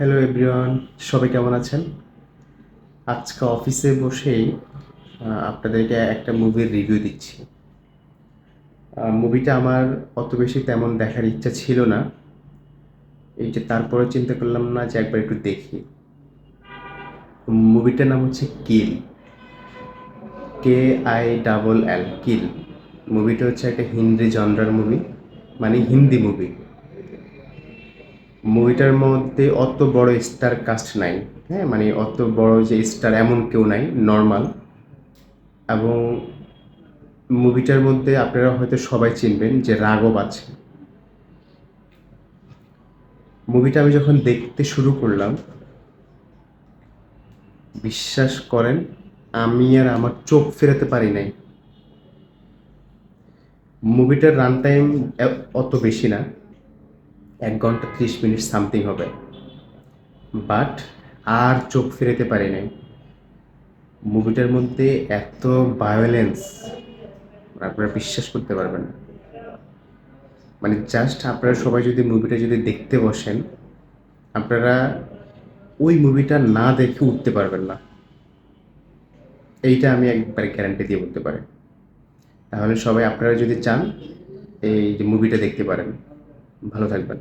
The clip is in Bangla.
হ্যালো এভরিওয়ান সবাই কেমন আছেন? আজকে অফিসে বসেই আপনাদেরকে একটা মুভির রিভিউ দিচ্ছি। মুভিটা আমার অত বেশি তেমন দেখার ইচ্ছা ছিল না। এই যে তারপরে চিন্তা করলাম না যে একবার একটু দেখি। মুভিটার নাম হচ্ছে কিল কে আই ডাবল এল কিল মুভিটা হচ্ছে একটা হিন্দি জনরার মুভি মানে হিন্দি মুভি মুভিটার মধ্যে অত বড় স্টার কাস্ট নাই। হ্যাঁ মানে অত বড় যে স্টার এমন কেউ নাই নর্মাল এবং মুভিটার মধ্যে আপনারা হয়তো সবাই চিনবেন যে রাঘব আছে। মুভিটা আমি যখন দেখতে শুরু করলাম, বিশ্বাস করেন, আমি আর আমার চোখ ফেরাতে পারি নাই। মুভিটার রান টাইম অত বেশি না। এক ঘণ্টা ত্রিশ মিনিট সামথিং হবে। বাট আর চোখ ফেরাতে পারি নাই। মুভিটার মধ্যে এত ভায়োলেন্স আপনারা বিশ্বাস করতে পারবেন না। মানে জাস্ট আপনারা সবাই যদি মুভিটা যদি দেখতে বসেন, আপনারা ওই মুভিটা না দেখে উঠতে পারবেন না। এইটা আমি একবারে গ্যারান্টি দিয়ে বলতে পারি। তাহলে সবাই আপনারা যদি চান, এই যে মুভিটা দেখতে পারেন। ভালো থাকবেন।